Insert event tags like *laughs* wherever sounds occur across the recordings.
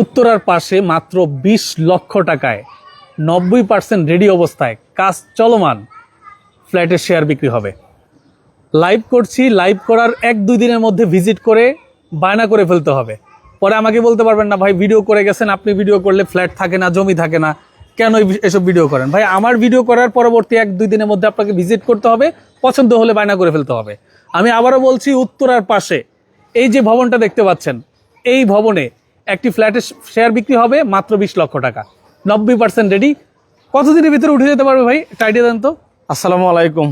উত্তরার পাশে মাত্র বিশ লক্ষ টাকায় নব্বই পার্সেন্ট রেডি অবস্থায় কাজ চলমান। ফ্ল্যাটের শেয়ার বিক্রি হবে। লাইভ করছি, লাইভ করার এক দুই দিনের মধ্যে ভিজিট করে বায়না করে ফেলতে হবে। পরে আমাকে বলতে পারবেন না, ভাই, ভিডিও করে গেছেন, আপনি ভিডিও করলে ফ্ল্যাট থাকে না, জমি থাকে না, কেন এসব ভিডিও করেন? ভাই, আমার ভিডিও করার পরবর্তী এক দুই দিনের মধ্যে আপনাকে ভিজিট করতে হবে, পছন্দ হলে বায়না করে ফেলতে হবে। আমি আবারও বলছি, উত্তরার পাশে এই যে ভবনটা দেখতে পাচ্ছেন, এই ভবনে একটি ফ্ল্যাটের শেয়ার বিক্রি হবে মাত্র বিশ লক্ষ টাকা। নব্বই পার্সেন্ট রেডি কতদিনের ভিতরে উঠে যেতে পারবে ভাই? একটা আইডিয়া দেন তো। আসসালামু আলাইকুম।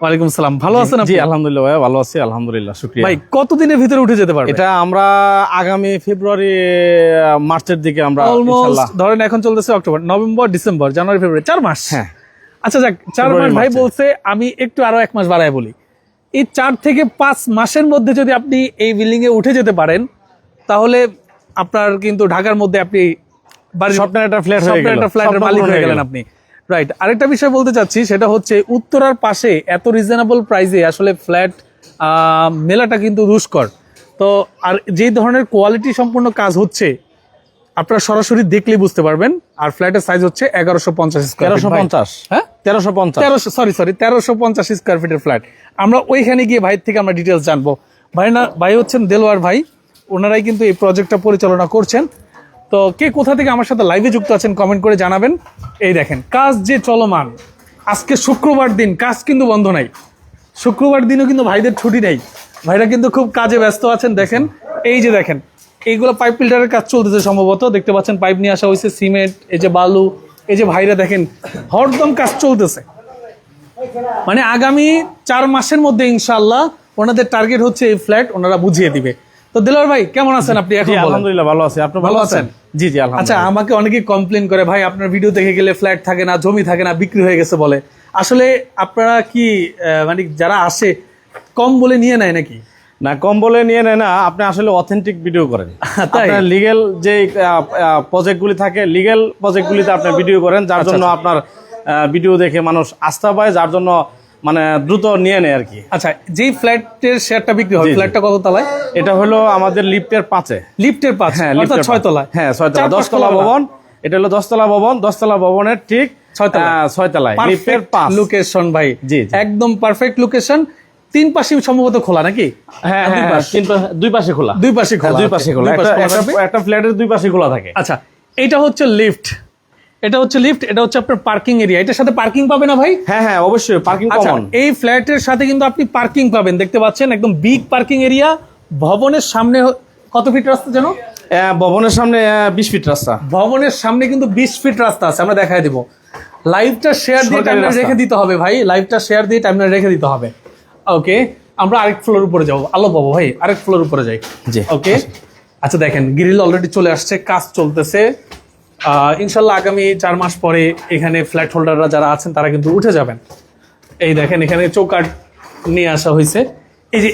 ওয়ালাইকুম সালাম। ভালো আছেন জি আপনি আলহামদুলিল্লাহ ভাই ভালো আছি আলহামদুলিল্লাহ শুক্রিয়া। ভাই কতদিনের ভিতরে উঠে যেতে পারবে? এটা আমরা আগামী ফেব্রুয়ারি মার্চের দিকে আমরা অলমোস্ট ইনশাআল্লাহ ধরেন এখন চলতেছে অক্টোবর নভেম্বর ডিসেম্বর জানুয়ারি ফেব্রুয়ারি চার মাস। হ্যাঁ। আচ্ছা যাক চার মাস ভাই বলছে আমি একটু আরও এক মাস বাড়ায় বলি। এই চার থেকে পাঁচ মাসের মধ্যে যদি আপনি এই বিল্ডিং এ উঠে যেতে পারেন তাহলে আপনার কিন্তু ঢাকার মধ্যে আপনি ফ্ল্যাটের মালিক হয়ে গেলেন আপনি। রাইট আরেকটা বিষয় বলতে চাচ্ছি সেটা হচ্ছে উত্তরার পাশে এত রিজনেবল প্রাইসে আসলে ফ্ল্যাট মেলাটা কিন্তু দুষ্কর। তো আর যে ধরনের কোয়ালিটি সম্পূর্ণ কাজ হচ্ছে আপনারা সরাসরি দেখলেই বুঝতে পারবেন। আর ফ্ল্যাটের সাইজ হচ্ছে এগারোশো পঞ্চাশ তেরোশো পঞ্চাশ? হ্যাঁ? তেরোশো পঞ্চাশ? তেরোশো সরি সরি তেরোশো পঞ্চাশ স্কোয়ার ফিটের ফ্ল্যাট আমরা ওইখানে গিয়ে ভাই থেকে আমরা ডিটেলস জানব। ভাই না ভাই হচ্ছেন দেলোয়ার ভাই। ওনারাই কিন্তু এই প্রজেক্টটা পরিচালনা করছেন। তো কে কোথা থেকে আমার সাথে লাইভে যুক্ত আছেন কমেন্ট করে জানাবেন। এই দেখেন, কাজ যে চলমান, আজকে শুক্রবার দিন, কাজ কিন্তু বন্ধ নাই। শুক্রবার দিনও কিন্তু ভাইদের ছুটি নেই। ভাইরা কিন্তু খুব কাজে ব্যস্ত আছেন, দেখেন। এই যে দেখেন, এইগুলো পাইপ ফিল্টারের কাজ চলতেছে সম্ভবত। দেখতে পাচ্ছেন পাইপ নিয়ে আসা হয়েছে সিমেন্ট এই যে বালু, এই যে ভাইরা দেখেন, হরদম কাজ চলতেছে। মানে আগামী চার মাসের মধ্যে ইনশাল্লাহ ওনাদের টার্গেট হচ্ছে এই ফ্ল্যাট ওনারা বুঝিয়ে দিবে। তো দিলর ভাই কেমন আছেন আপনি এখন আলহামদুলিল্লাহ ভালো আছি। আপনি ভালো আছেন? জি জি আচ্ছা আমাকে অনেকেই কমপ্লেন করে ভাই আপনার ভিডিও দেখে গেলে ফ্ল্যাট থাকে না জমি থাকে না বিক্রি হয়ে গেছে বলে। আসলে আপনারা কি মানে যারা আসে কম বলে নিয়ে নেয় নাকি? না কম বলে নিয়ে নেয় না আপনি আসলে অথেন্টিক ভিডিও করেন? *laughs* আপনার লিগেল যে প্রজেক্টগুলি থাকে লিগেল প্রজেক্টগুলিতে আপনি ভিডিও করেন যার জন্য আপনার ভিডিও দেখে মানুষ আস্থা পায় যার জন্য মানে দ্রুত নিয়ে নেয় আর কি। আচ্ছা যেই ফ্ল্যাটের শেয়ারটা বিক্রি হয়। ফ্ল্যাটটা কত তলায়? এটা হলো আমাদের লিফটের পাঁচে। লিফটের পাঁচ হ্যাঁ অর্থাৎ ছয় তলায়। হ্যাঁ ছয়তলা চার পাঁচ দশতলা তলা ভবন। এটা হলো দশতলা ভবন দশতলা ভবনের ঠিক ছয়তলায় লিফটের পাঁচ। লোকেশন ভাই। জি। একদম পারফেক্ট লোকেশন তিন পাশে সম্ভবত খোলা নাকি? হ্যাঁ দুই হ্যাঁ পাশ। খোলা। দুই পাশে হ্যাঁ, খোলা দুই পাশে খোলা। দুই পাশে খোলা একটা ফ্ল্যাটের দুই পাশে খোলা থাকে। আচ্ছা এটা হচ্ছে লিফট। এটা হচ্ছে লিফট এটা হচ্ছে আপনার পার্কিং এরিয়া এটার সাথে পার্কিং পাবে না ভাই? হ্যাঁ হ্যাঁ অবশ্যই পার্কিং আচ্ছা কমন এই ফ্ল্যাটের সাথে কিন্তু আপনি পার্কিং পাবেন। দেখতে পাচ্ছেন একদম বিগ পার্কিং এরিয়া ভবনের সামনে কত ফিট রাস্তা যেন? ভবনের সামনে বিশ ফিট রাস্তা। ভবনের সামনে কিন্তু বিশ ফিট রাস্তা আছে আমরা দেখাই দেবো। লাইভটা শেয়ার দিয়ে টাইমলাইন রেখে দিতে হবে ভাই। লাইভটা শেয়ার দিয়ে টাইমলাইন রেখে দিতে হবে। ওকে আমরা আরেক ফ্লোর উপরে যাব। আলো পাবো ভাই আরেক ফ্লোর উপরে যাই। জি। ওকে আচ্ছা দেখেন গ্রিল অলরেডি চলে আসছে কাজ চলতেছে। ইনশাল্লাহ আগামী চার মাস পরে এখানে ফ্ল্যাট হোল্ডাররা যারা আছেন তারা কিন্তু উঠে যাবেন। এই দেখেন এখানে চৌকাট নিয়ে আসা হয়েছে। এই যে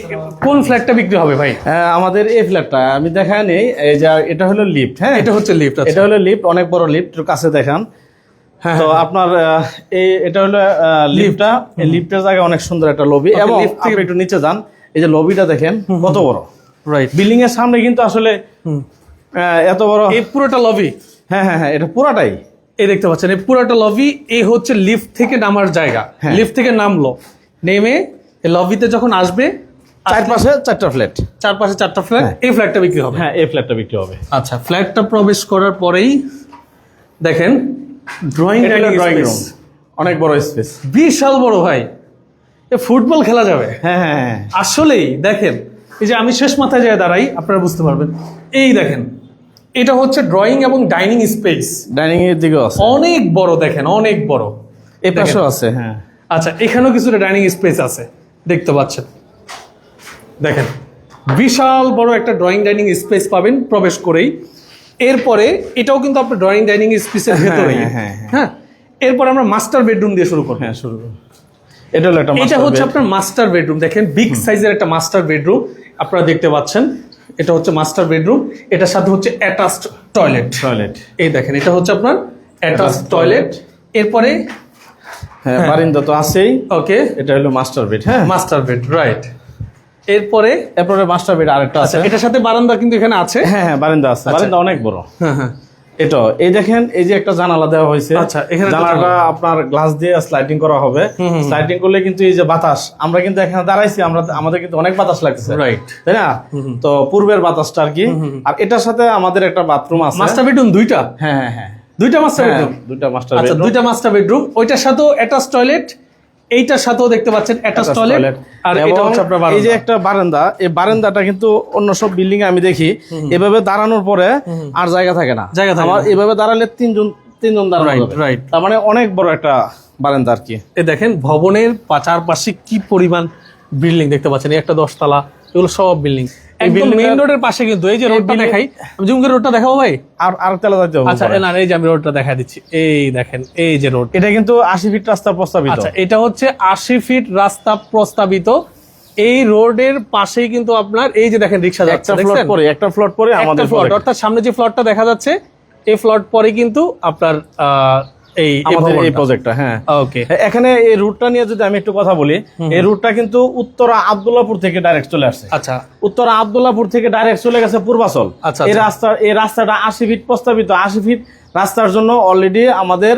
কোন ফ্ল্যাটটা বিক্রি হবে ভাই? আহ, আমাদের এই ফ্ল্যাটটা আমি দেখায় নেই এই যে এটা হলো লিফট হ্যাঁ? এটা হচ্ছে লিফট এটা হলো লিফট অনেক বড় লিফট কাছে দেখান। হ্যাঁ তো আপনার আহ, এই এটা হলো লিফটটা এই লিফটের জায়গায় অনেক সুন্দর একটা লবি এবং আপনি একটু নিচে যান এই যে লবিটা দেখেন কত বড়। রাইট বিল্ডিং এর সামনে কিন্তু আসলে এত বড় এই পুরোটা লবি হ্যাঁ হ্যাঁ হ্যাঁ এটা পুরাটাই। এই দেখতে পাচ্ছেন এই পুরোটা লবি এই হচ্ছে লিফট থেকে নামার জায়গা। হ্যাঁ। লিফট থেকে নামলো। নেমে এই লবিতে যখন আসবে চারপাশে চারটা ফ্ল্যাট চারপাশে চারটা ফ্ল্যাট হ্যাঁ। এই ফ্ল্যাটটা বিক্রি হবে। হ্যাঁ এই ফ্ল্যাটটা বিক্রি হবে। আচ্ছা ফ্ল্যাটটা প্রবেশ করার পরেই দেখেন ড্রয়িং ড্রয়িং রুম অনেক বড় স্পেস বিশাল বড় ভাই। এ ফুটবল খেলা যাবে। হ্যাঁ হ্যাঁ হ্যাঁ। আসলেই দেখেন এই যে আমি শেষ মাথায় যায় দাঁড়াই আপনারা বুঝতে পারবেন। এই দেখেন এটা হচ্ছে ড্রয়িং এবং ডাইনিং স্পেস ডাইনিং এর দিকে আছে। অনেক বড় দেখেন অনেক বড়। এই পাশেও আছে হ্যাঁ। আচ্ছা এখানেও কিছুটা ডাইনিং স্পেস আছে দেখতে পাচ্ছেন। দেখেন বিশাল বড় একটা ড্রয়িং ডাইনিং স্পেস পাবেন প্রবেশ করেই। এরপরে এটাও কিন্তু আপনার ড্রয়িং ডাইনিং স্পেসের ভেতরেই। হ্যাঁ, এরপর আমরা মাস্টার বেডরুম দিয়ে শুরু করব। হ্যাঁ শুরু। এটা হলো একটা এটা হচ্ছে আপনার মাস্টার বেডরুম দেখেন বিগ সাইজের একটা মাস্টার বেডরুম আপনারা দেখতে পাচ্ছেন। এটা হচ্ছে মাস্টার বেডরুম এটার সাথে হচ্ছে অ্যাটাচড টয়লেট টয়লেট এই দেখেন এটা হচ্ছে আপনার অ্যাটাচড টয়লেট এরপরে হ্যাঁ বারিন্দা তো আছেই। ওকে এটা হলো মাস্টার বেড হ্যাঁ। মাস্টার বেড রাইট এরপরে এরপরে মাস্টার বেড আরেকটা আছে। আচ্ছা এটার সাথে বারান্দা কিন্তু এখানে আছে। হ্যাঁ হ্যাঁ বারান্দা আছে। বারান্দা অনেক বড়। হ্যাঁ হ্যাঁ। এটা এই দেখেন এই যে একটা জানালা দেওয়া হয়েছে। আচ্ছা, এখানে জানালাটা আপনার গ্লাস দিয়ে স্লাইডিং করা হবে। স্লাইডিং করলে কিন্তু এই যে বাতাস আমরা কিন্তু এখানে দাঁড়াইছি আমরা আমাদের কিন্তু অনেক বাতাস লাগছে রাইট তাই না? তো পূর্বের বাতাসটা আর কি। আর এটার সাথে আমাদের একটা বাথরুম আছে। মাস্টার বেডরুম দুইটা? হ্যাঁ হ্যাঁ হ্যাঁ। দুইটা মাস্টার হ্যাঁ, বেডরুম দুইটা মাস্টার আচ্ছা দুইটা মাস্টার বেডরুম ওইটার সাথেও অ্যাটাচ টয়লেট এইটার সাথেও দেখতে পাচ্ছেন অ্যাটাচ টয়লেট আর এটা হচ্ছে আপনার এই যে একটা বারান্দা এই বারান্দাটা কিন্তু অন্য সব বিল্ডিং আমি দেখি। এভাবে দাঁড়ানোর পরে আর জায়গা থাকে না। জায়গা থাকে আমার এভাবে দাঁড়ালে তিনজন তিনজন দাঁড়ানো যাবে। right. তার মানে অনেক বড় একটা বারান্দা আর কি। এ দেখেন ভবনের চারপাশে কি পরিমাণ বিল্ডিং দেখতে পাচ্ছেন? এই একটা দশতলা এগুলো সব বিল্ডিং একদম building মেইন এর- রোডের পাশে কিন্তু এই যে রোডটা দেখাই আমি জুম করে রোডটা দেখাবো ভাই? আর আর তেলা আচ্ছা না এই যে আমি রোডটা দেখা দিচ্ছি এই দেখেন এই যে রোড এটা কিন্তু আশি ফিট রাস্তা প্রস্তাবিত। আচ্ছা এটা হচ্ছে আশি ফিট রাস্তা প্রস্তাবিত। এই রোডের পাশেই কিন্তু আপনার এই যে দেখেন যাচ্ছে দেখছেন? পরে একটা ফ্লোর পরে আমাদের ফ্লট। অর্থাৎ সামনে যে ফ্লটটা দেখা যাচ্ছে এই ফ্লট পরে কিন্তু আপনার আহ, এই এই প্রজেক্টটা হ্যাঁ। ওকে এখানে এই রুটটা নিয়ে যদি আমি একটু কথা বলি এই রুটটা কিন্তু উত্তরা আব্দুল্লাপুর থেকে ডাইরেক্ট চলে আসছে। আচ্ছা। উত্তরা আব্দুল্লাপুর থেকে ডাইরেক্ট চলে গেছে পূর্বাচল। আচ্ছা, এই আচ্ছা। রাস্তা এই রাস্তাটা আশি ফিট প্রস্তাবিত আশি ফিট রাস্তার জন্য অলরেডি আমাদের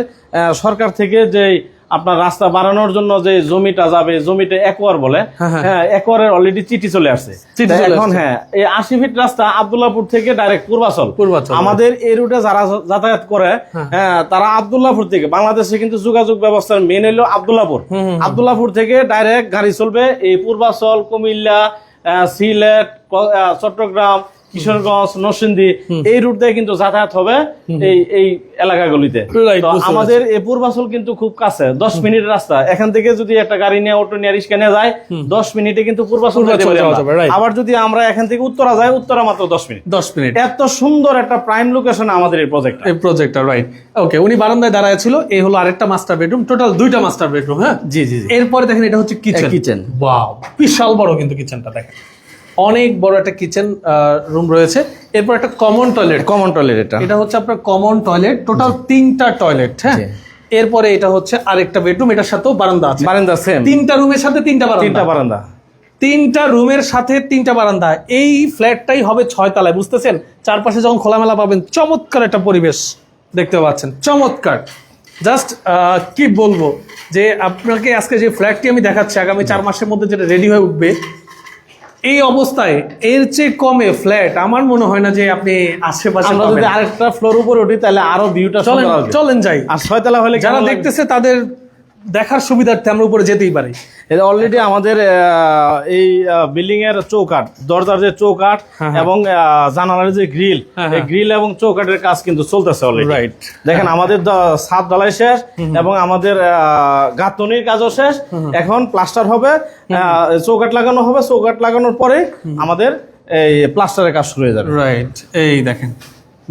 সরকার থেকে যে আপনার রাস্তা বাড়ানোর জন্য যে জমিটা যাবে জমিটা একোয়ার বলে হ্যাঁ, হ্যাঁ। হ্যাঁ একোয়ারের অলরেডি চিঠি চলে আসছে। এখন হ্যাঁ এই আশি ফিট রাস্তা আব্দুল্লাপুর থেকে ডাইরেক্ট পূর্বাচল। পূর্বাচল। আমাদের এই রুটে যারা যাতায়াত করে হ্যাঁ। তারা আব্দুল্লাপুর থেকে বাংলাদেশে কিন্তু যোগাযোগ ব্যবস্থার মেন হলো আব্দুল্লাপুর আব্দুল্লাপুর থেকে ডাইরেক্ট গাড়ি চলবে এই পূর্বাচল কুমিল্লা সিলেট চট্টগ্রাম কিশোরগঞ্জ নরসিংদী এই রুট দিয়ে কিন্তু যাতায়াত হবে এই এই এলাকাগুলিতে। আমাদের এই পূর্বাচল কিন্তু খুব কাছে দশ মিনিট রাস্তা। এখান থেকে যদি একটা গাড়ি নিয়ে অটো নিয়ে রিক্সা নিয়ে যায় দশ মিনিটে কিন্তু পূর্বাচল যেতে পূর্বাচল পারি যাওয়া আমরা। যাবে, right. আবার যদি আমরা এখান থেকে উত্তরা যাই উত্তরা মাত্র দশ মিনিট। দশ মিনিট। এত সুন্দর একটা প্রাইম লোকেশন আমাদের এই প্রজেক্ট এই প্রজেক্টটা রাইট ওকে উনি বারান্দায় দাঁড়ায় ছিল এই হলো আরেকটা মাস্টার বেডরুম টোটাল দুইটা মাস্টার বেডরুম হ্যাঁ? জি জি এরপরে দেখেন এটা হচ্ছে কিচেন কিচেন ওয়াও বিশাল বড় কিন্তু কিচেনটা দেখেন। অনেক বড় একটা কিচেন রুম রয়েছে। এরপর একটা কমন টয়লেট কমন টয়লেট এটা। এটা হচ্ছে আপনার কমন টয়লেট টোটাল তিনটা টয়লেট হ্যাঁ? এরপরে এটা হচ্ছে আরেকটা বেডরুম এটার সাথেও বারান্দা আছে। বারান্দা সেম তিনটা রুমের সাথে তিনটা বারান্দা। তিনটা বারান্দা। তিনটা রুমের সাথে তিনটা বারান্দা। এই ফ্ল্যাটটাই হবে ছয় তলায় বুঝতেছেন? চারপাশে যখন খোলামেলা পাবেন চমৎকার একটা পরিবেশ দেখতে পাচ্ছেন। চমৎকার। জাস্ট কি বলব? যে আপনাকে আজকে যে ফ্ল্যাটটি আমি দেখাচ্ছি আগামী চার মাসের মধ্যে যেটা রেডি হয়ে উঠবে এই অবস্থায় এর চেয়ে কমে ফ্ল্যাট আমার মনে হয় না যে আপনি আশেপাশে আমরা যদি আরেকটা ফ্লোর উপরে উঠি তাহলে আরও ভিউটা চলেন চলেন যাই। আর ছয়তলা হলে যারা দেখতেছে তাদের দেখার সুবিধার্থে আমরা উপরে যেতেই পারি। অলরেডি আমাদের এই বিল্ডিং এর চৌকাট দরজার যে চৌকাট এবং জানালার যে গ্রিল হ্যাঁ, এই গ্রিল এবং চৌকাটের কাজ কিন্তু চলতেছে অলরেডি Right. দেখেন আমাদের ছাদ ঢালাই শেষ এবং আমাদের গাঁথনির কাজও শেষ। এখন প্লাস্টার হবে চৌকাট লাগানো হবে। চৌকাট লাগানোর পরে আমাদের এই প্লাস্টারের কাজ শুরু হয়ে যাবে। রাইট এই দেখেন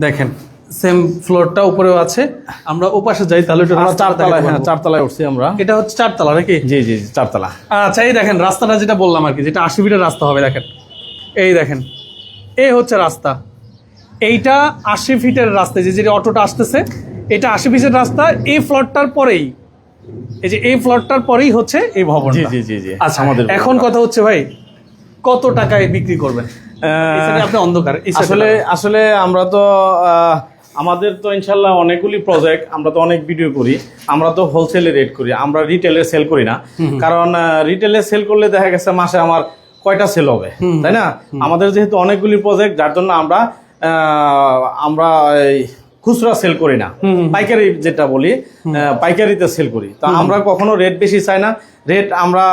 দেখেন। সেম ফ্লোরটা উপরেও আছে। আমরা ওপাশে যাই তাহলে আমরা চারতলায় হ্যাঁ। চারতলায় উঠছি আমরা। এটা হচ্ছে চারতলা নাকি? জি জি চারতলা। আচ্ছা এই দেখেন রাস্তাটা যেটা বললাম আর কি যেটা আশি ফিটের রাস্তা হবে দেখেন। এই দেখেন এই হচ্ছে রাস্তা। এইটা আশি ফিটের রাস্তা যে যে অটোটা আসতেছে এটা আশি ফিটের রাস্তা এই ফ্লোরটার পরেই এই যে এই ফ্লোরটার পরেই হচ্ছে এই ভবন জি জি জি জি আচ্ছা আমাদের এখন কথা হচ্ছে ভাই কত টাকায় বিক্রি করবেন? আপনি অন্ধকার আসলে আসলে আমরা তো আহ, আমাদের তো ইনশাল্লাহ অনেকগুলি প্রজেক্ট আমরা তো অনেক ভিডিও করি আমরা তো হোলসেলে রেট করি আমরা রিটেলে সেল করি না। কারণ রিটেলে সেল করলে দেখা গেছে মাসে আমার কয়টা সেল হবে তাই না? আমাদের যেহেতু অনেকগুলি প্রজেক্ট যার জন্য আমরা আমরা খুচরা সেল করি না। পাইকারি যেটা বলি পাইকারিতে সেল করি। তো আমরা কখনো রেট বেশি চাই না। রেট আমরা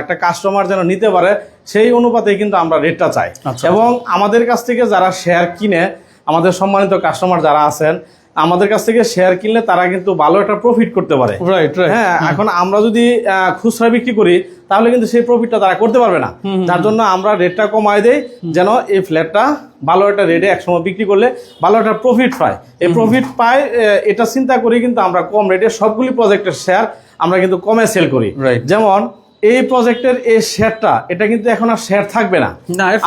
একটা কাস্টমার যেন নিতে পারে সেই অনুপাতে কিন্তু আমরা রেটটা চাই। আচ্ছা। এবং আমাদের কাছ থেকে যারা শেয়ার কিনে আমাদের সম্মানিত কাস্টমার যারা আছেন আমাদের কাছ থেকে শেয়ার কিনলে তারা কিন্তু ভালো একটা প্রফিট করতে পারে। রাইট হ্যাঁ এখন আমরা যদি খুচরা বিক্রি করি তাহলে কিন্তু সেই প্রফিটটা তারা করতে পারবে না। তার জন্য আমরা রেটটা কমায় দেই যেন এই ফ্ল্যাটটা ভালো একটা রেটে একসময় বিক্রি করলে ভালো একটা প্রফিট পায়। এই প্রফিট পায় এটা চিন্তা করি কিন্তু আমরা কম রেটে সবগুলি প্রজেক্টের শেয়ার আমরা কিন্তু কমে সেল করি. যেমন এই প্রজেক্টের এই শেয়ারটা এটা কিন্তু এখন আর শেয়ার থাকবে না।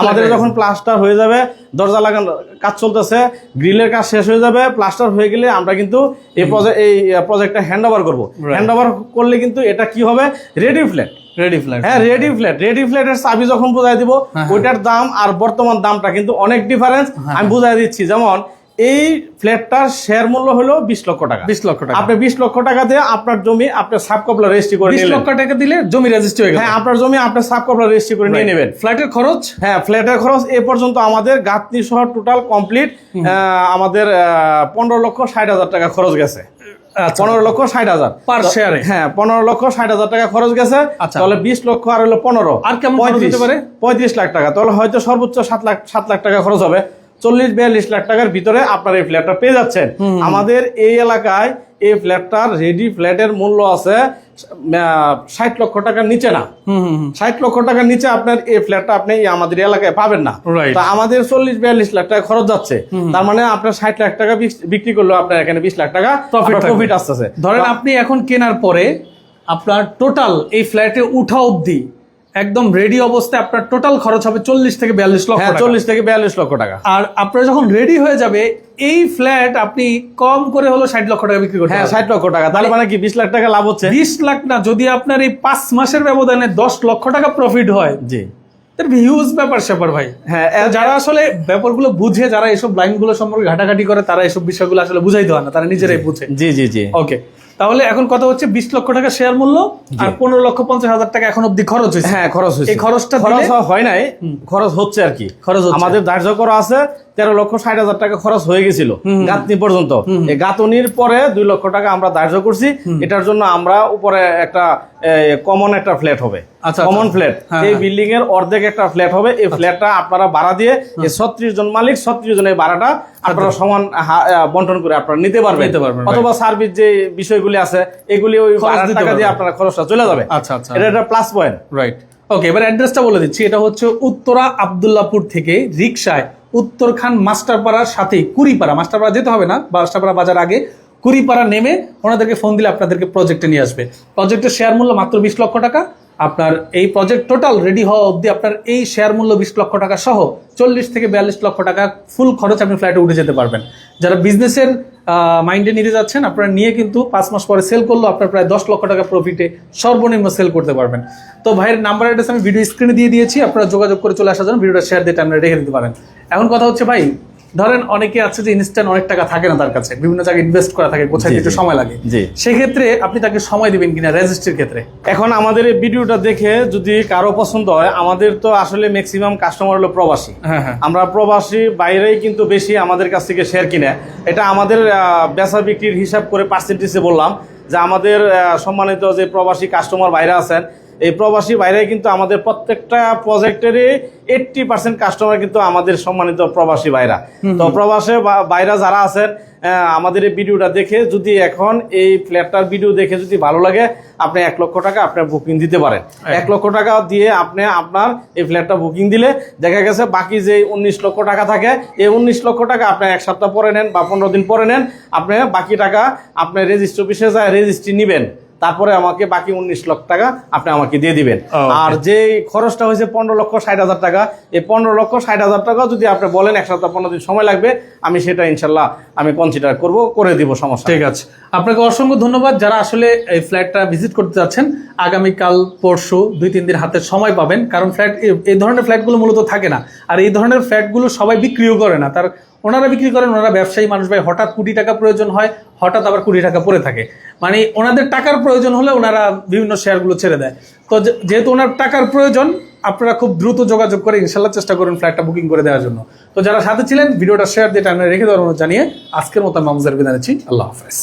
আমাদের যখন প্লাস্টার হয়ে যাবে দরজা লাগানো কাজ চলতেছে গ্রিলের কাজ শেষ হয়ে যাবে প্লাস্টার হয়ে গেলে আমরা কিন্তু এই প্রজেক্ট এই প্রজেক্টটা হ্যান্ড ওভার করব। হ্যান্ড ওভার করলে কিন্তু এটা কি হবে? রেডি ফ্ল্যাট রেডি ফ্ল্যাট হ্যাঁ রেডি ফ্ল্যাট রেডি ফ্ল্যাটের চাবি যখন বুঝাই দিব হ্যাঁ, ওইটার দাম আর বর্তমান দামটা কিন্তু অনেক ডিফারেন্স আমি বুঝাই দিচ্ছি যেমন এই ফ্ল্যাটটার শেয়ার মূল্য হলো বিশ লক্ষ টাকা। বিশ লক্ষ টাকা। আপনি বিশ লক্ষ টাকা দিয়ে আপনার জমি আপনার সাব কপলা রেজিস্ট্রি করে বিশ লক্ষ টাকা দিলে জমি রেজিস্ট্রি হয়ে গেল। হ্যাঁ আপনার জমি আপনার সাব কপলা রেজিস্ট্রি করে নিয়ে নেবেন। ফ্ল্যাটের খরচ? হ্যাঁ ফ্ল্যাটের খরচ এ পর্যন্ত আমাদের গাঁথনি সহ টোটাল কমপ্লিট আমাদের পনেরো লক্ষ ষাট হাজার টাকা খরচ গেছে। আচ্ছা। পনেরো লক্ষ ষাট হাজার। পার শেয়ারে হ্যাঁ পনেরো লক্ষ ষাট হাজার টাকা খরচ গেছে। আচ্ছা। তাহলে বিশ লক্ষ আর হলো পনেরো। আর কেমন হতে পারে? পঁয়ত্রিশ লাখ টাকা। তাহলে হয়তো সর্বোচ্চ সাত লাখ সাত লাখ টাকা খরচ হবে। চল্লিশ বিয়াল্লিশ লাখ টাকার ভিতরে আপনার এই ফ্ল্যাটটা পেয়ে যাচ্ছেন। আমাদের এই এলাকায় এই ফ্ল্যাটটার রেডি ফ্ল্যাটের মূল্য আছে ষাট লক্ষ টাকার নিচে না। ষাট লক্ষ টাকার নিচে আপনার এই ফ্ল্যাটটা আপনি আমাদের এলাকায় পাবেন না. তা আমাদের চল্লিশ বিয়াল্লিশ লাখ টাকা খরচ যাচ্ছে। তার মানে আপনার ষাট লাখ টাকা বিক্রি করলেও আপনার এখানে বিশ লাখ টাকা প্রফিট আসতেছে। ধরেন আপনি এখন কেনার পরে আপনার টোটাল এই ফ্ল্যাটে উঠা অবধি একদম রেডি অবস্থায় আপনার টোটাল খরচ হবে চল্লিশ থেকে বিয়াল্লিশ লক্ষ হ্যাঁ। চল্লিশ থেকে বিয়াল্লিশ লক্ষ টাকা। আর আপনার যখন রেডি হয়ে যাবে এই ফ্ল্যাট আপনি কম করে হলো ষাট লক্ষ টাকা বিক্রি করতে হ্যাঁ ষাট লক্ষ টাকা। তার মানে কি বিশ লাখ টাকা লাভ হচ্ছে? বিশ লাখ না যদি আপনার এই পাঁচ মাসের ব্যবধানে দশ লক্ষ টাকা প্রফিট হয় জি। হিউজ ব্যাপার স্যাপার ভাই। হ্যাঁ যারা আসলে ব্যাপারগুলো বুঝে যারা এসব লাইনগুলো সম্পর্কে ঘাটাঘাটি করে তারা এসব বিষয়গুলো আসলে বুঝাই দেওয়া না তারা নিজেরাই বুঝে। জি জি জি। ওকে তাহলে এখন কথা হচ্ছে বিশ লক্ষ টাকা শেয়ার মূল্য আর পনেরো লক্ষ পঞ্চাশ হাজার টাকা এখন অব্দি খরচ হয়েছে। হ্যাঁ খরচ হয়েছে। এই খরচটা খরচ হয় নাই খরচ হচ্ছে আর কি। খরচ হচ্ছে। আমাদের ধার্য করা আছে তেরো লক্ষ ষাট হাজার টাকা খরচ হয়ে গেছিল গাঁথনি পর্যন্ত। এই গাঁথনির পরে দুই লক্ষ টাকা আমরা ধার্য করছি। এটার জন্য আমরা উপরে একটা কমন একটা ফ্ল্যাট হবে। আচ্ছা, কমন আচ্ছা। ফ্ল্যাট হ্যাঁ, এই হ্যাঁ। বিল্ডিং এর অর্ধেক একটা ফ্ল্যাট হবে। এই ফ্ল্যাটটা আপনারা ভাড়া দিয়ে এই ছত্রিশ জন মালিক ছত্রিশ জনের ভাড়াটা আপনারা সমান বন্টন করে আপনারা নিতে পারবেন। অথবা সার্ভিস যে বিষয়গুলি আছে এগুলি ওই টাকা দিয়ে। আপনারা খরচটা চলে যাবে। আচ্ছা আচ্ছা। এটা একটা প্লাস পয়েন্ট রাইট ওকে এবার অ্যাড্রেসটা বলে দিচ্ছি। এটা হচ্ছে উত্তরা আবদুল্লাপুর থেকে রিকশায় উত্তরখান মাস্টারপাড়ার সাথে কুড়িপাড়া, মাস্টারপাড়া যেতে হবে না, মাস্টারপাড়া বাজার আগে কুড়িপাড়া নেমে ওনাদেরকে ফোন দিলে আপনাদেরকে প্রজেক্টে নিয়ে আসবে। প্রজেক্টের শেয়ার মূল্য মাত্র বিশ লক্ষ টাকা। আপনার এই প্রজেক্ট টোটাল রেডি হওয়া অবধি আপনার এই শেয়ার মূল্য বিশ লক্ষ টাকা সহ চল্লিশ থেকে বিয়াল্লিশ লক্ষ টাকা ফুল খরচ আপনি ফ্ল্যাটে উঠে যেতে পারবেন। যারা বিজনেসের মাইন্ডে নিতে যাচ্ছেন, আপনারা নিয়ে কিন্তু পাঁচ মাস পরে সেল করলেও আপনার প্রায় দশ লক্ষ টাকা প্রফিটে সর্বনিম্ন সেল করতে পারবেন। তো ভাইয়ের নাম্বার অ্যাড্রেস আমি ভিডিও স্ক্রিনে দিয়ে দিয়েছি, আপনারা যোগাযোগ করে চলে আসার জন্য ভিডিওটা শেয়ার দিয়ে আপনারা রেখে দিতে পারেন। এখন কথা হচ্ছে ভাই ধরেন অনেকে আছে যে ইনস্ট্যান্ট অনেক টাকা থাকে না তার কাছে বিভিন্ন জায়গায় ইনভেস্ট করা থাকে কোথায় একটু সময় লাগে। সেক্ষেত্রে আপনি তাকে সময় দিবেন কিনা রেজিস্ট্রির ক্ষেত্রে? এখন আমাদের এই ভিডিওটা দেখে যদি কারও পছন্দ হয় আমাদের তো আসলে ম্যাক্সিমাম কাস্টমার হলো প্রবাসী। হ্যাঁ হ্যাঁ। আমরা প্রবাসী বাইরেই কিন্তু বেশি আমাদের কাছ থেকে শেয়ার কিনে। এটা আমাদের বেচা বিক্রির হিসাব করে পার্সেন্টেজে বললাম যে আমাদের সম্মানিত যে প্রবাসী কাস্টমার বাইরে আছেন এই প্রবাসী বাইরে কিন্তু আমাদের প্রত্যেকটা প্রজেক্টেরই এইটটি পার্সেন্ট কাস্টমার কিন্তু আমাদের সম্মানিত প্রবাসী বাইরা তো প্রবাসে বাইরা যারা আছেন আমাদের এই ভিডিওটা দেখে যদি এখন এই ফ্ল্যাটটার ভিডিও দেখে যদি ভালো লাগে আপনি এক লক্ষ টাকা আপনার বুকিং দিতে পারেন। এক লক্ষ টাকা দিয়ে আপনি আপনার এই ফ্ল্যাটটা বুকিং দিলে দেখা গেছে বাকি যে উনিশ লক্ষ টাকা থাকে এই উনিশ লক্ষ টাকা আপনি এক সপ্তাহ পরে নেন বা পনেরো দিন পরে নেন আপনি বাকি টাকা আপনি রেজিস্ট্রি অফিসে যায় রেজিস্ট্রি নেবেন। তারপরে আমাকে বাকি উনিশ লক্ষ টাকা আপনি আমাকে দিয়ে দিবেন। আর যে খরচটা হয়েছে পনেরো লক্ষ ষাট হাজার টাকা এই পনেরো লক্ষ ষাট হাজার টাকা যদি আপনি বলেন এক সপ্তাহ পনেরো দিন সময় লাগবে আমি সেটা ইনশাল্লাহ আমি কনসিডার করব করে দিব সমস্যা ঠিক আছে। আপনাকে অসংখ্য ধন্যবাদ। যারা আসলে এই ফ্ল্যাটটা ভিজিট করতে যাচ্ছেন আগামীকাল পরশু দুই তিন দিন হাতে সময় পাবেন কারণ ফ্ল্যাট এই ধরনের ফ্ল্যাটগুলো মূলত থাকে না। আর এই ধরনের ফ্ল্যাটগুলো সবাই বিক্রিও করে না। তার ওনারা বিক্রি করেন, ওনারা ব্যবসায়ী মানুষ ভাই, হঠাৎ কোটি টাকা প্রয়োজন হয়, হঠাৎ আবার কোটি টাকা পরে থাকে। মানে ওনাদের টাকার প্রয়োজন হলে ওনারা বিভিন্ন শেয়ারগুলো ছেড়ে দেয়। তো যেহেতু ওনার টাকার প্রয়োজন, আপনারা খুব দ্রুত যোগাযোগ করে ইনশাল্লাহ চেষ্টা করেন ফ্ল্যাটটা বুকিং করে দেওয়ার জন্য। তো যারা সাথে ছিলেন, ভিডিওটা শেয়ার দিয়ে টাইমে রেখে দেওয়ার জানিয়ে আজকের মতো মামজার বিদায় নিচ্ছি। আল্লাহ হাফেজ।